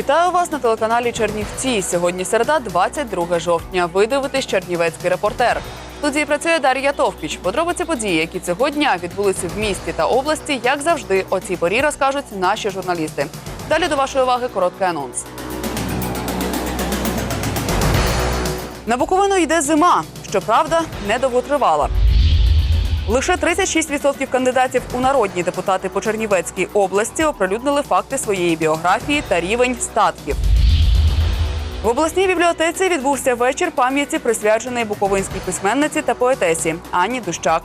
Вітаю вас на телеканалі Чернівці. Сьогодні середа, 22 жовтня. Ви дивитесь Чернівецький репортер. Студії працює Дар'я Товпіч. Подробиці події, які цього дня відбулися в місті та області, як завжди, о цій порі розкажуть наші журналісти. Далі до вашої уваги короткий анонс. На Буковину йде зима. Щоправда, недовготривала. Лише 36% кандидатів у народні депутати по Чернівецькій області оприлюднили факти своєї біографії та рівень статків. В обласній бібліотеці відбувся вечір пам'яті, присвячений буковинській письменниці та поетесі Ані Дущак.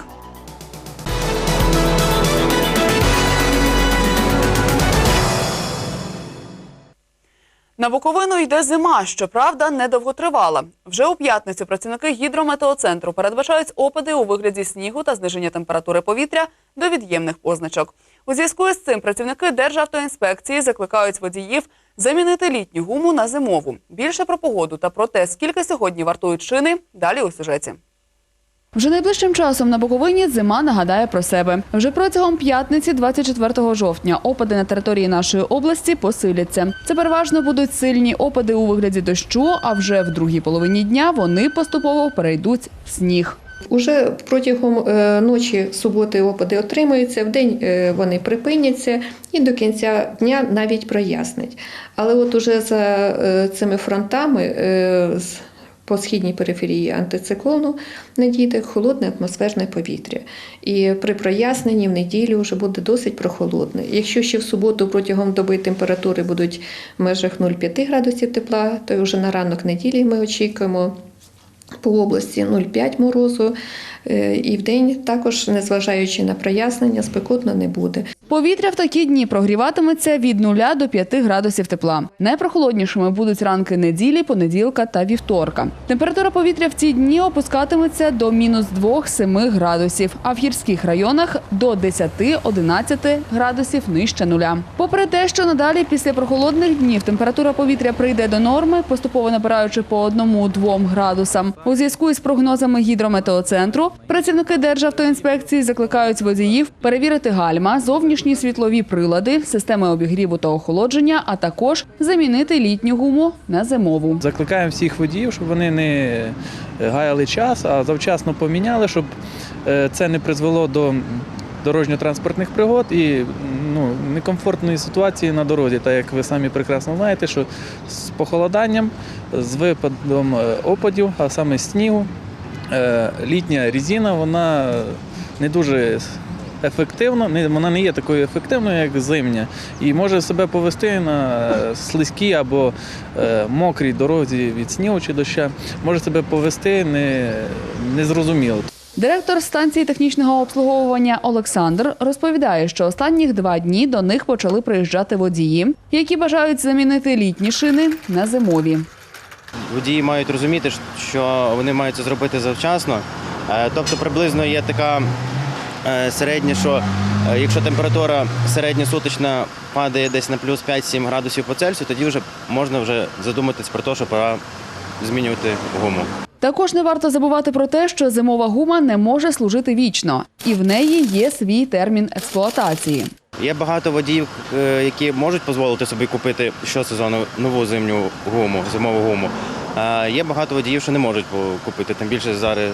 На Буковину йде зима, щоправда, недовготривала. Вже у п'ятницю працівники гідрометеоцентру передбачають опади у вигляді снігу та зниження температури повітря до від'ємних позначок. У зв'язку з цим працівники Державтоінспекції закликають водіїв замінити літню гуму на зимову. Більше про погоду та про те, скільки сьогодні вартують шини, далі у сюжеті. Вже найближчим часом на Буковині зима нагадає про себе. Вже протягом п'ятниці, 24 жовтня, опади на території нашої області посиляться. Це переважно будуть сильні опади у вигляді дощу. А вже в другій половині дня вони поступово перейдуть в сніг. Уже протягом е, ночі суботи опади отримуються, в день е, вони припиняться і до кінця дня навіть прояснить. Але от уже за е, цими фронтами з- по східній периферії антициклону надійде холодне атмосферне повітря. І при проясненні в неділю вже буде досить прохолодне. Якщо ще в суботу протягом доби температури будуть в межах 0,5 градусів тепла, то вже на ранок неділі ми очікуємо по області 0,5 морозу. Е, І в день також, незважаючи на прояснення, спекотно не буде. Повітря в такі дні прогріватиметься від 0 до 5 градусів тепла. Найпрохолоднішими будуть ранки неділі, понеділка та вівторка. Температура повітря в ці дні опускатиметься до мінус 2-7 градусів, а в гірських районах до 10-11 градусів нижче нуля. Попри те, що надалі після прохолодних днів температура повітря прийде до норми, поступово набираючи по 1-2 градусам. У зв'язку із прогнозами гідрометеоцентру працівники Державтоінспекції закликають водіїв перевірити гальма, зовнішні світлові прилади, системи обігріву та охолодження, а також замінити літню гуму на зимову. Закликаємо всіх водіїв, щоб вони не гаяли час, а завчасно поміняли, щоб е, це не призвело до дорожньо-транспортних пригод і ну, некомфортної ситуації на дорозі. Так як ви самі прекрасно знаєте, що з похолоданням, з випадом е, опадів, а саме снігу, е, літня різина, вона не дуже ефективна, вона не є такою ефективною, як зимня, і може себе повести на слизькій або е, мокрій дорозі від снігу чи доща, може себе повести не, незрозуміло. Директор станції технічного обслуговування Олександр розповідає, що останніх два дні до них почали приїжджати водії, які бажають замінити літні шини на зимові. Водії мають розуміти, що вони мають це зробити завчасно. Е, Тобто приблизно є така е, середня, що е, якщо температура середня суточна падає десь на плюс 5-7 градусів по Цельсію, тоді вже можна вже задуматись про те, що пора змінювати гуму. Також не варто забувати про те, що зимова гума не може служити вічно, і в неї є свій термін експлуатації. Є багато водіїв, е, які можуть дозволити собі купити щосезону нову зимню гуму, зимову гуму. А є багато водіїв, що не можуть купити, тим більше зараз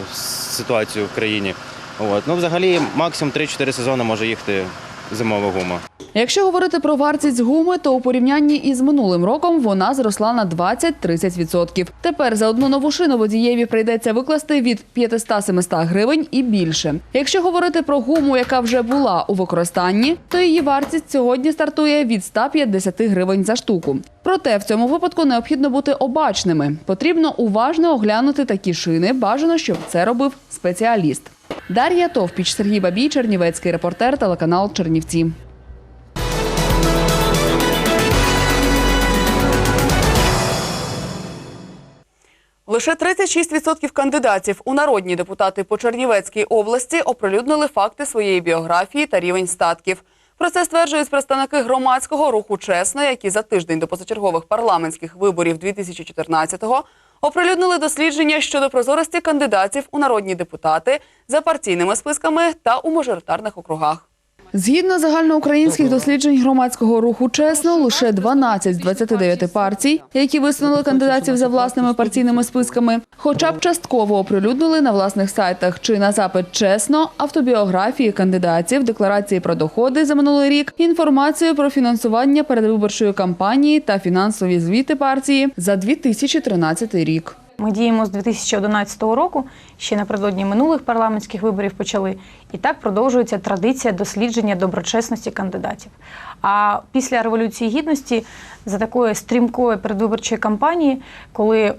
ситуацію в країні. От. Ну, взагалі, максимум 3-4 сезони може їхати зимова гума. Якщо говорити про вартість гуми, то у порівнянні із минулим роком вона зросла на 20-30%. Тепер за одну нову шину водієві прийдеться викласти від 500-700 гривень і більше. Якщо говорити про гуму, яка вже була у використанні, то її вартість сьогодні стартує від 150 гривень за штуку. Проте в цьому випадку необхідно бути обачними. Потрібно уважно оглянути такі шини. Бажано, щоб це робив спеціаліст. Дар'я Товпіч, Сергій Бабій, Чернівецький репортер, телеканал Чернівці. Лише 36% кандидатів у народні депутати по Чернівецькій області оприлюднили факти своєї біографії та рівень статків. Про це стверджують представники громадського руху чесно, які за тиждень до позачергових парламентських виборів 2014-го оприлюднили дослідження щодо прозорості кандидатів у народні депутати за партійними списками та у мажоритарних округах. Згідно загальноукраїнських досліджень громадського руху чесно, лише 12 з 29 партій, які висунули кандидатів за власними партійними списками, хоча б частково оприлюднили на власних сайтах чи на запит чесно автобіографії кандидатів, декларації про доходи за минулий рік, інформацію про фінансування передвиборчої кампанії та фінансові звіти партії за 2013 рік. Ми діємо з 2011 року, ще напередодні минулих парламентських виборів почали. І так продовжується традиція дослідження доброчесності кандидатів. А після Революції Гідності за такої стрімкої передвиборчої кампанії, коли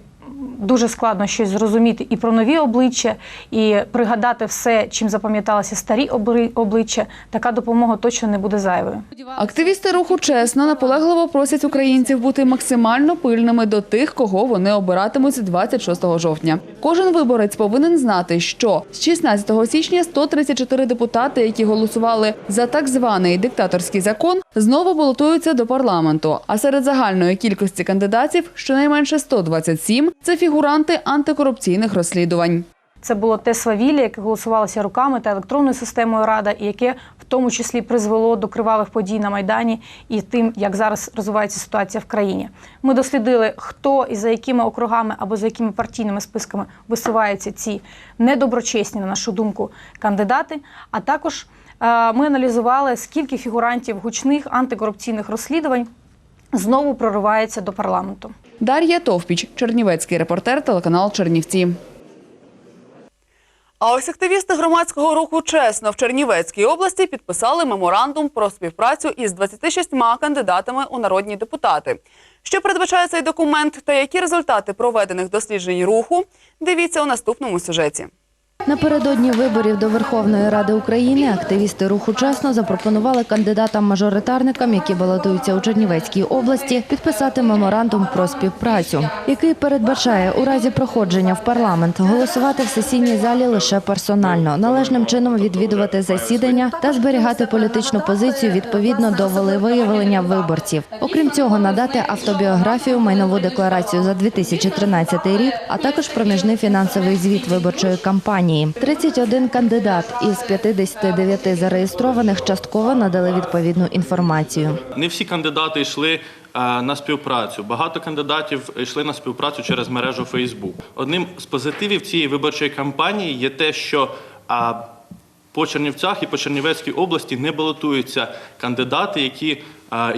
дуже складно щось зрозуміти і про нові обличчя, і пригадати все, чим запам'яталися старі обличчя, така допомога точно не буде зайвою. Активісти руху чесно наполегливо просять українців бути максимально пильними до тих, кого вони обиратимуть 26 жовтня. Кожен виборець повинен знати, що з 16 січня 134 депутати, які голосували за так званий диктаторський закон, знову балотуються до парламенту. А серед загальної кількості кандидатів щонайменше 127 – це фігуранти антикорупційних розслідувань. Це було те свавілля, яке голосувалося руками та електронною системою Рада, і яке в тому числі призвело до кривавих подій на Майдані і тим, як зараз розвивається ситуація в країні. Ми дослідили, хто і за якими округами або за якими партійними списками висуваються ці недоброчесні, на нашу думку, кандидати. А також е, ми аналізували, скільки фігурантів гучних антикорупційних розслідувань знову проривається до парламенту. Дар'я Товпіч, Чернівецький репортер, телеканал Чернівці. А ось активісти громадського руху чесно в Чернівецькій області підписали меморандум про співпрацю із 26 кандидатами у народні депутати. Що передбачає цей документ та які результати проведених досліджень руху? Дивіться у наступному сюжеті. Напередодні виборів до Верховної Ради України активісти руху чесно запропонували кандидатам-мажоритарникам, які балотуються у Чернівецькій області, підписати меморандум про співпрацю, який передбачає у разі проходження в парламент голосувати в сесійній залі лише персонально, належним чином відвідувати засідання та зберігати політичну позицію відповідно до волевиявлення виборців. Окрім цього, надати автобіографію, майнову декларацію за 2013 рік, а також проміжний фінансовий звіт виборчої кампанії. 31 кандидат із 59 зареєстрованих частково надали відповідну інформацію. Не всі кандидати йшли е, на співпрацю. Багато кандидатів йшли на співпрацю через мережу Facebook. Одним з позитивів цієї виборчої кампанії є те, що по Чернівцях і по Чернівецькій області не балотуються кандидати, які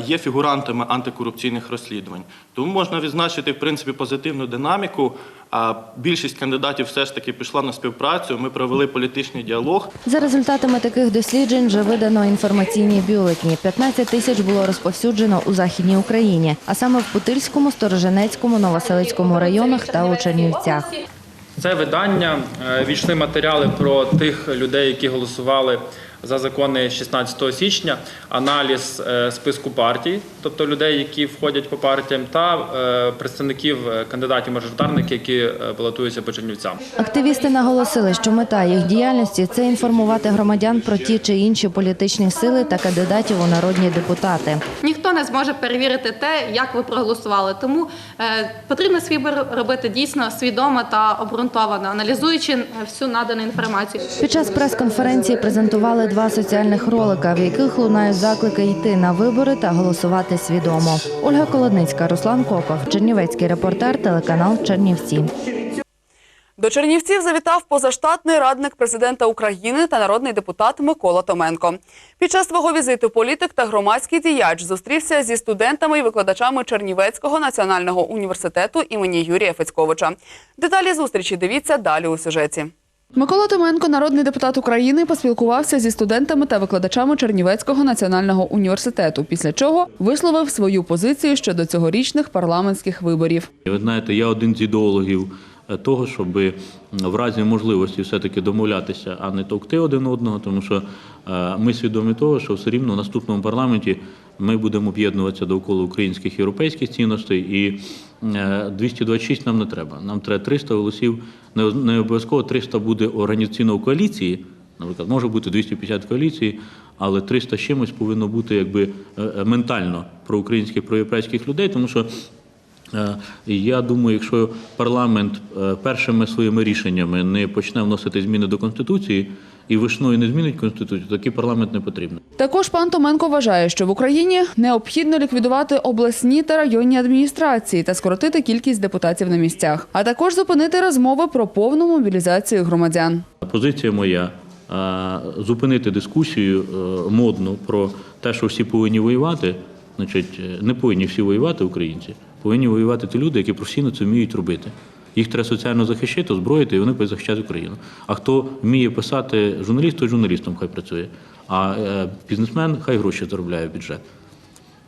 є фігурантами антикорупційних розслідувань. Тому можна відзначити в принципі позитивну динаміку. А більшість кандидатів все ж таки пішла на співпрацю. Ми провели політичний діалог. За результатами таких досліджень вже видано інформаційні бюлетні. 15 тисяч було розповсюджено у Західній Україні, а саме в Путильському, Стороженецькому, Новоселицькому районах та у Чернівцях. Це видання е, війшли матеріали про тих людей, які голосували за закони 16 січня, аналіз е, списку партій, тобто людей, які входять по партіям, та е, представників е, кандидатів-мажоритарників, які е, балотуються по Чернівцям. Активісти наголосили, що мета їх діяльності це інформувати громадян про ті чи інші політичні сили та кандидатів у народні депутати. Ніхто не зможе перевірити те, як ви проголосували. Тому потрібно свій вибір робити дійсно свідомо та обґрунтовано, аналізуючи всю надану інформацію. Під час прес-конференції презентували два соціальних ролика, в яких лунають заклики йти на вибори та голосувати свідомо. Ольга Колодницька, Руслан Коков, Чернівецький репортер, телеканал Чернівці. До Чернівців завітав позаштатний радник президента України та народний депутат Микола Томенко. Під час свого візиту політик та громадський діяч зустрівся зі студентами і викладачами Чернівецького національного університету імені Юрія Фецьковича. Деталі зустрічі дивіться далі у сюжеті. Микола Томенко, народний депутат України, поспілкувався зі студентами та викладачами Чернівецького національного університету, після чого висловив свою позицію щодо цьогорічних парламентських виборів. Ви знаєте, я один з ідеологів е, того, щоб в разі можливості все-таки домовлятися, а не товкти один одного, тому що е, ми свідомі того, що все рівно в наступному парламенті ми будемо об'єднуватися довкола українських європейських цінностей, і е, 226 нам не треба. Нам треба 300 голосів. Не обов'язково 300 буде організаційно в коаліції. Наприклад, може бути 250 коаліцій, але 300 з чимось повинно бути якби е, е, ментально проукраїнських, проєвропейських людей, тому що Е, Я думаю, якщо парламент е, першими своїми рішеннями не почне вносити зміни до конституції, і весною не змінить конституцію, такий парламент не потрібен. Також пан Томенко вважає, що в Україні необхідно ліквідувати обласні та районні адміністрації та скоротити кількість депутатів на місцях, а також зупинити розмови про повну мобілізацію громадян. Позиція моя зупинити дискусію е, модну про те, що всі повинні воювати. Значить, е, не повинні всі воювати українці, повинні воювати ті люди, які професійно це вміють робити. Їх треба соціально захищати, озброїти, і вони будуть захищати Україну. А хто вміє писати журналіст, той журналістом хай працює. А е, бізнесмен хай гроші заробляє в бюджет.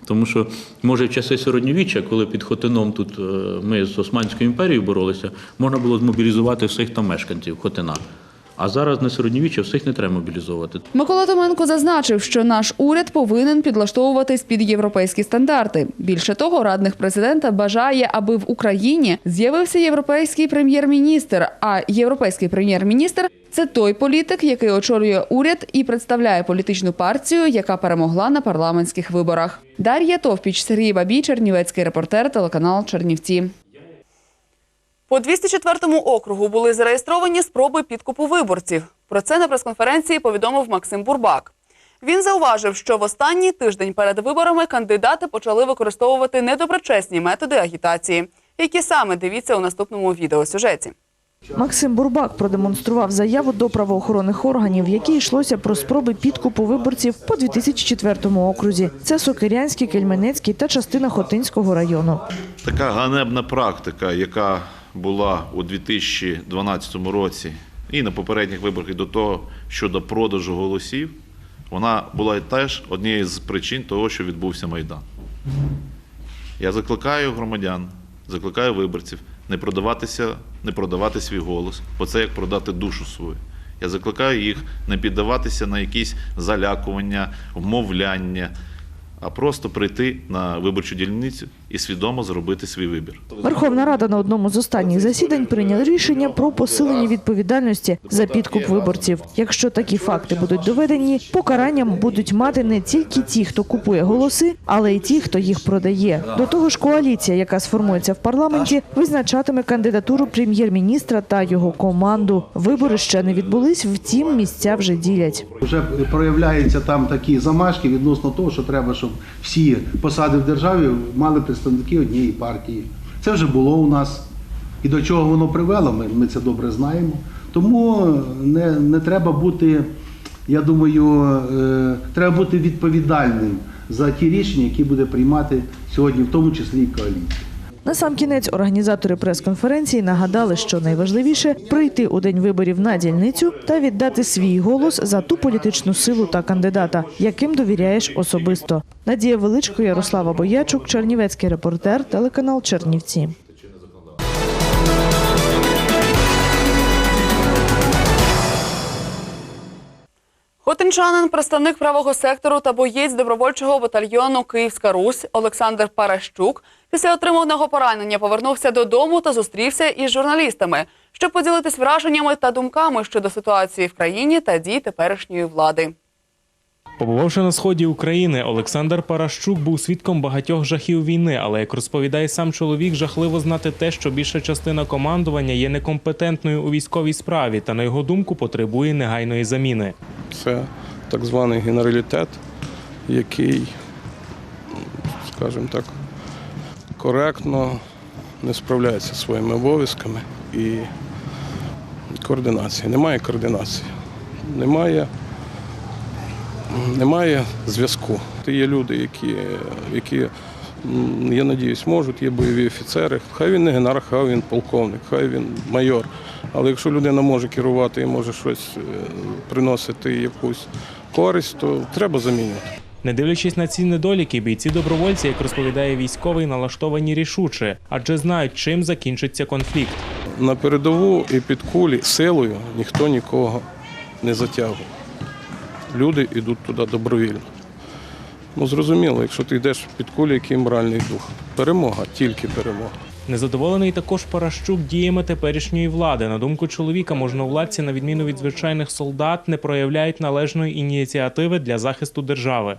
Тому що, може, в часи середньовіччя, коли під Хотином тут е, ми з Османською імперією боролися, можна було змобілізувати всіх там мешканців Хотина. А зараз на середньовіччя всіх не треба мобілізовувати. Микола Томенко зазначив, що наш уряд повинен підлаштовуватись під європейські стандарти. Більше того, радник президента бажає, аби в Україні з'явився європейський прем'єр-міністр. А європейський прем'єр-міністр це той політик, який очолює уряд і представляє політичну партію, яка перемогла на парламентських виборах. Дар'я Товпіч, Сергій Бабій, Чернівецький репортер, телеканал Чернівці. По 204 округу були зареєстровані спроби підкупу виборців. Про це на прес-конференції повідомив Максим Бурбак. Він зауважив, що в останній тиждень перед виборами кандидати почали використовувати недоброчесні методи агітації, які саме дивіться у наступному відеосюжеті. Максим Бурбак продемонстрував заяву до правоохоронних органів, в якій йшлося про спроби підкупу виборців по 2004 окрузі. Це Сокирянський, Кельменецький та частина Хотинського району. Така ганебна практика, яка була у 2012 році і на попередніх виборах і до того щодо продажу голосів, вона була теж однією з причин того, що відбувся Майдан. Я закликаю громадян, закликаю виборців не продаватися, не продавати свій голос, бо це як продати душу свою. Я закликаю їх не піддаватися на якісь залякування, вмовляння, а просто прийти на виборчу дільницю і свідомо зробити свій вибір. Верховна Рада на одному з останніх засідань прийняла рішення про посилення відповідальності за підкуп виборців. Якщо такі факти будуть доведені, покаранням будуть мати не тільки ті, хто купує голоси, але й ті, хто їх продає. До того ж, коаліція, яка сформується в парламенті, визначатиме кандидатуру прем'єр-міністра та його команду. Вибори ще не відбулись, втім місця вже ділять. Вже проявляються там такі замашки відносно того, що треба, щоб всі посади в державі мали представники однієї партії. Це вже було у нас. І до чого воно привело, ми, ми це добре знаємо. Тому не, не треба бути, я думаю, е, треба бути відповідальним за ті рішення, які буде приймати сьогодні, в тому числі і коаліція. На сам кінець організатори прес-конференції нагадали, що найважливіше прийти у день виборів на дільницю та віддати свій голос за ту політичну силу та кандидата, яким довіряєш особисто. Надія Величко, Ярослава Боячук, Чернівецький репортер, телеканал Чернівці. Хотинчанин, представник правого сектору та боєць добровольчого батальйону Київська Русь Олександр Паращук після отриманого поранення повернувся додому та зустрівся із журналістами, щоб поділитись враженнями та думками щодо ситуації в країні та дій теперішньої влади. Побувавши на сході України, Олександр Паращук був свідком багатьох жахів війни, але як розповідає сам чоловік, жахливо знати те, що більша частина командування є некомпетентною у військовій справі та, на його думку, потребує негайної заміни. Це так званий генералітет, який, скажімо так, коректно не справляється зі своїми обов'язками і координації. Немає координації, немає, немає зв'язку. Є люди, які, які, я надіюсь, можуть, є бойові офіцери. Хай він не генерал, хай він полковник, хай він майор. Але якщо людина може керувати і може щось е, приносити якусь користь, то треба замінювати. Не дивлячись на ці недоліки, бійці добровольці, як розповідає військовий, налаштовані рішуче, адже знають, чим закінчиться конфлікт. На передову і під кулі силою ніхто нікого не затягує. Люди йдуть туди добровільно. Ну, зрозуміло, якщо ти йдеш під кулі, який моральний дух. Перемога, тільки перемога. Незадоволений також Паращук діями теперішньої влади. На думку чоловіка, можновладці, на відміну від звичайних солдат, не проявляють належної ініціативи для захисту держави.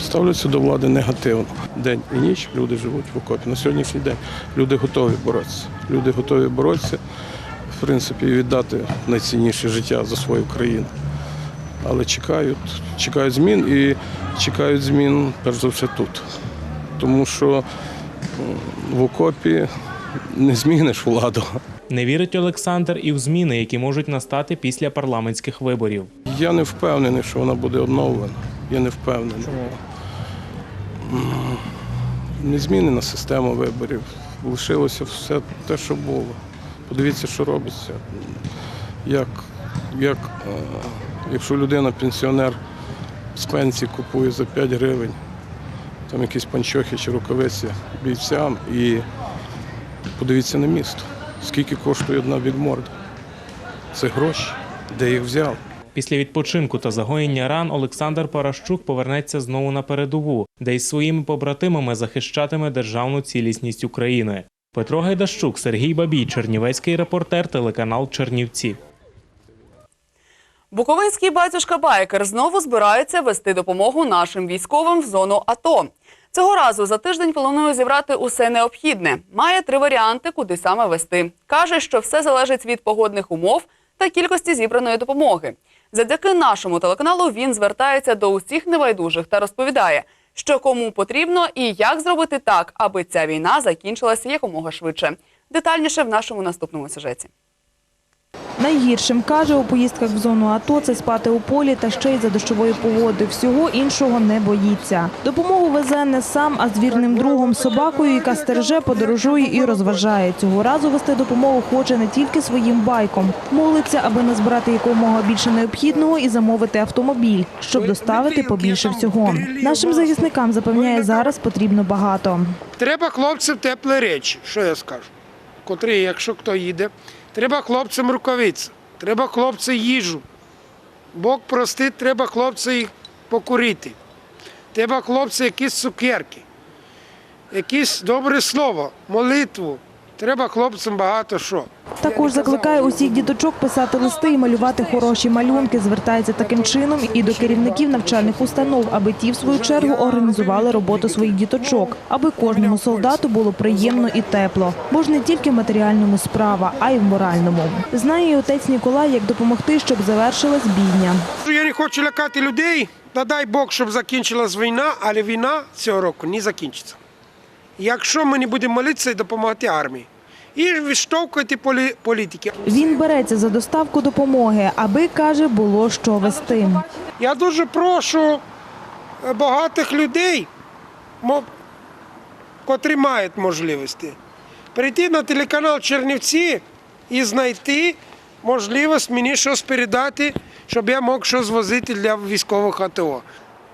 Ставляться до влади негативно. День і ніч люди живуть в окопі. На сьогоднішній день люди готові боротися. Люди готові боротися, в принципі, віддати найцінніше життя за свою країну. але чекають, чекають змін і чекають змін перш за все тут. Тому що в окопі не зміниш владу. Не вірить Олександр і в зміни, які можуть настати після парламентських виборів. Я не впевнений, що вона буде обновлена. Я не впевнений. Не змінена система виборів. Лишилося все те, що було. Подивіться, що робиться. Як, як, е, якщо людина, пенсіонер з пенсії купує за 5 гривень, там якісь панчохи чи рукавиці бійцям і подивіться на місто. Скільки коштує одна бігморда? Це гроші. Де їх взяв? Після відпочинку та загоєння ран Олександр Паращук повернеться знову на передову, де із своїми побратимами захищатиме державну цілісність України. Петро Гайдащук, Сергій Бабій, Чернівецький репортер, телеканал Чернівці. Буковинський батюшка Байкер знову збирається вести допомогу нашим військовим в зону АТО. Цього разу за тиждень планує зібрати усе необхідне. Має три варіанти, куди саме вести. Каже, що все залежить від погодних умов та кількості зібраної допомоги. Завдяки нашому телеканалу він звертається до усіх небайдужих та розповідає, що кому потрібно і як зробити так, аби ця війна закінчилася якомога швидше. Детальніше в нашому наступному сюжеті. Найгіршим, каже, у поїздках в зону АТО це спати у полі та ще й за дощової погоди. Всього іншого не боїться. Допомогу везе не сам, а з вірним другом собакою, яка стереже, подорожує і розважає. Цього разу вести допомогу хоче не тільки своїм байком. Молиться, аби назбирати якомога більше необхідного і замовити автомобіль, щоб доставити побільше всього. Нашим захисникам запевняє, зараз потрібно багато. Треба хлопцям теплі речі, що я скажу. Котрі, якщо хто їде, треба хлопцям рукавиця, треба хлопцям їжу. Бог простить, треба хлопцям покурити. Треба хлопцям якісь цукерки, якісь добре слово, молитву. Треба хлопцям багато що. Також закликає усіх діточок писати листи і малювати хороші малюнки. Звертається таким чином і до керівників навчальних установ, аби ті, в свою чергу, організували роботу своїх діточок, аби кожному солдату було приємно і тепло. Бо ж не тільки в матеріальному справа, а й в моральному. Знає і отець Ніколай, як допомогти, щоб завершилась бійня. Я не хочу лякати людей, та дай Бог, щоб закінчилась війна, але війна цього року не закінчиться. Якщо ми не будемо молитися і допомагати армії. І відштовхувати полі- політики. Він береться за доставку допомоги, аби каже, було що вести. Я дуже прошу багатих людей, котрі мають можливості, прийти на телеканал Чернівці і знайти можливість мені щось передати, щоб я мог щось возити для військових АТО.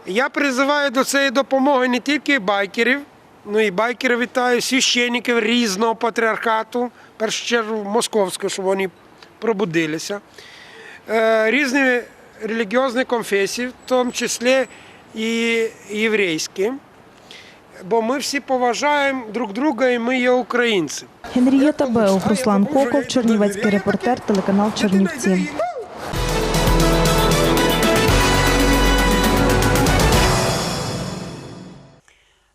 Я призиваю до цієї допомоги не тільки байкерів, ну і байкерів вітаю, священників різного патріархату, в першу чергу московського, щоб вони пробудилися е, різні релігіозні конфесії, в тому числі і єврейські. Бо ми всі поважаємо друг друга і ми є українці. Генрієта Беух, Руслан Коков, Чернівецький репортер, телеканал Чернівці.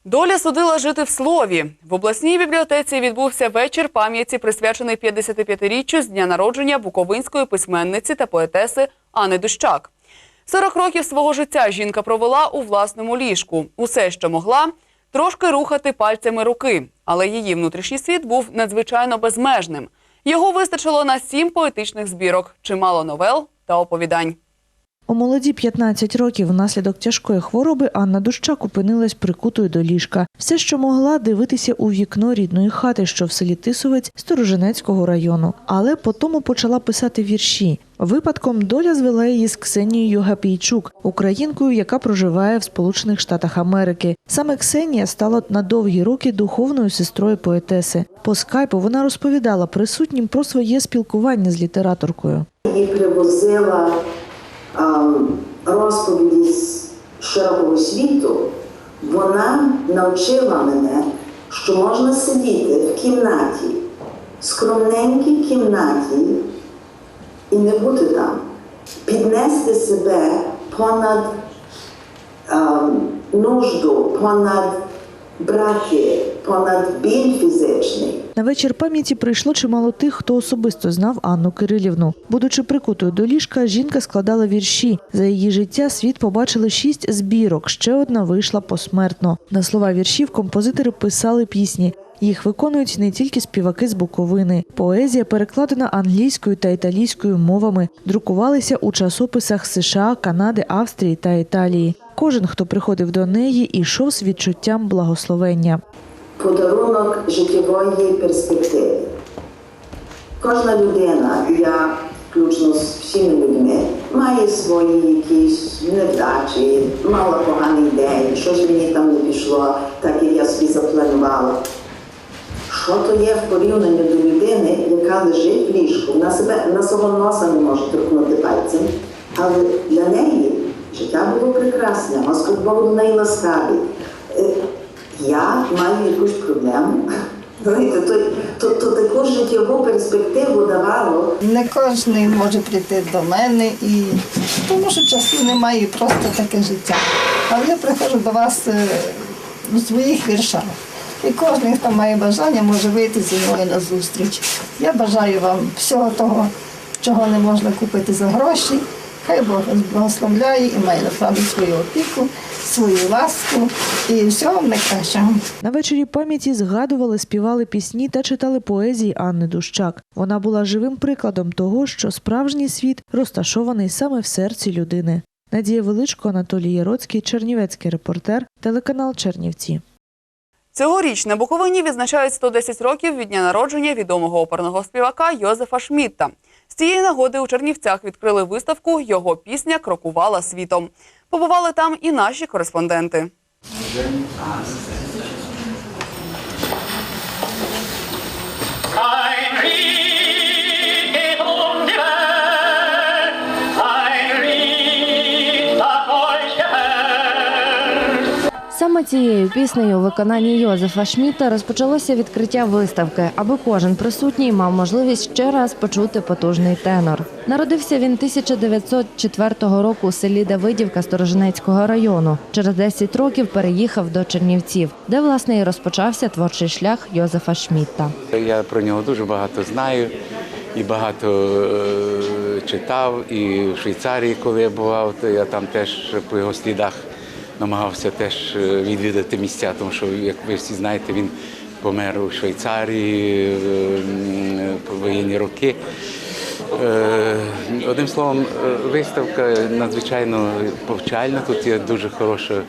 Доля судила жити в слові. В обласній бібліотеці відбувся вечір пам'яті, присвячений 55-річчю з дня народження буковинської письменниці та поетеси Ани Дущак. 40 років свого життя жінка провела у власному ліжку. Усе, що могла, трошки рухати пальцями руки. Але її внутрішній світ був надзвичайно безмежним. Його вистачило на сім поетичних збірок, чимало новел та оповідань. У молоді 15 років внаслідок тяжкої хвороби Анна Дущак опинилась прикутою до ліжка. Все, що могла, дивитися у вікно рідної хати, що в селі Тисовець Сторожинецького району. Але потім почала писати вірші. Випадком доля звела її з Ксенією Гапійчук, українкою, яка проживає в Сполучених Штатах Америки. Саме Ксенія стала на довгі роки духовною сестрою поетеси. По скайпу вона розповідала присутнім про своє спілкування з літераторкою. і привозила а, розповіді з широкого світу, вона навчила мене, що можна сидіти в кімнаті, скромненькій кімнаті і не бути там, піднести себе понад а, нужду, понад брати понад біль фізичний. На вечір пам'яті прийшло чимало тих, хто особисто знав Анну Кирилівну. Будучи прикутою до ліжка, жінка складала вірші. За її життя світ побачили шість збірок. Ще одна вийшла посмертно. На слова віршів композитори писали пісні. Їх виконують не тільки співаки з Буковини. Поезія перекладена англійською та італійською мовами, друкувалися у часописах США, Канади, Австрії та Італії. Кожен, хто приходив до неї, ішов з відчуттям благословення. Подарунок життєвої перспективи. Кожна людина, я включно з всіма людьми, має свої якісь невдачі, мала поганий день, щось мені там не пішло, так як я собі запланувала. Що то є в порівнянні до людини, яка лежить в ліжку, вона себе на свого носа не може торкнути пальцем, але для неї життя було прекрасне, Господь Бог неї ласкавий. Е, Я маю якусь проблему. Знаєте, то, то, то таку життєву перспективу давало. Не кожен може прийти до мене, і тому що часу немає, просто таке життя. Але я приходжу до вас е, у своїх віршах. І кожен, хто має бажання, може вийти зі мною на зустріч. Я бажаю вам всього того, чого не можна купити за гроші. Хай Бог благословляє і має над вами свою опіку, свою ласку і всього найкращого. На вечорі пам'яті згадували, співали пісні та читали поезії Анни Дущак. Вона була живим прикладом того, що справжній світ розташований саме в серці людини. Надія Величко, Анатолій Яроцький, Чернівецький репортер, телеканал Чернівці. Цьогоріч на Буковині відзначають 110 років від дня народження відомого оперного співака Йозефа Шмітта. Цієї нагоди у Чернівцях відкрили виставку Його пісня крокувала світом. Побували там і наші кореспонденти. Цією піснею у виконанні Йозефа Шміта розпочалося відкриття виставки, аби кожен присутній мав можливість ще раз почути потужний тенор. Народився він 1904 року у селі Давидівка Сторожинецького району. Через 10 років переїхав до Чернівців, де власне і розпочався творчий шлях Йозефа Шмітта. Я про нього дуже багато знаю і багато е, читав. І в Швейцарії, коли я бував, то я там теж по його слідах намагався теж е, відвідати місця, тому що, як ви всі знаєте, він помер у Швейцарії е, по воєнні роки. Е, Одним словом, виставка надзвичайно повчальна. Тут є дуже хороша,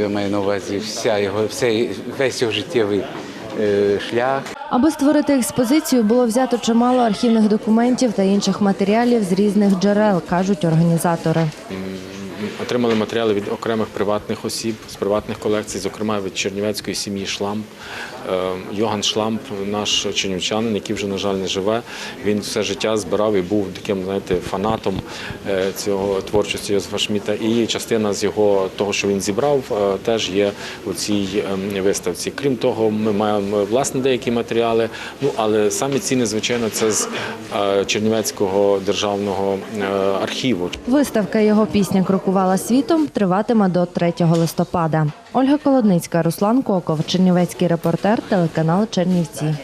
я маю на увазі, вся його, все, весь його життєвий шлях. Аби створити експозицію, було взято чимало архівних документів та інших матеріалів з різних джерел, кажуть організатори. Отримали матеріали від окремих приватних осіб з приватних колекцій, зокрема від чернівецької сім'ї Шламп. Е, Йоган Шламп, наш чернівчанин, який вже, на жаль, не живе. Він все життя збирав і був таким, знаєте, фанатом е, цього творчості Йозефа Шміта. І частина з його того, що він зібрав, е, теж є у цій ем, виставці. Крім того, ми маємо власне деякі матеріали. Ну але самі ціни, звичайно, це з Чернівецького державного архіву. Виставка його пісня крокувала світом триватиме до 3 листопада. Ольга Колодницька, Руслан Коков, Чернівецький репортер, телеканал Чернівці.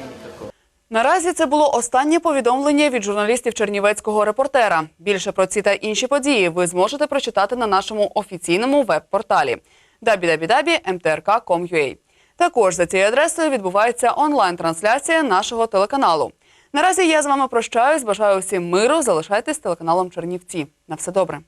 Наразі це було останнє повідомлення від журналістів Чернівецького репортера. Більше про ці та інші події ви зможете прочитати на нашому офіційному веб-порталі www.mtrk.com.ua. Також за цією адресою відбувається онлайн-трансляція нашого телеканалу. Наразі я з вами прощаюсь. Бажаю усім миру. Залишайтесь телеканалом Чернівці. На все добре.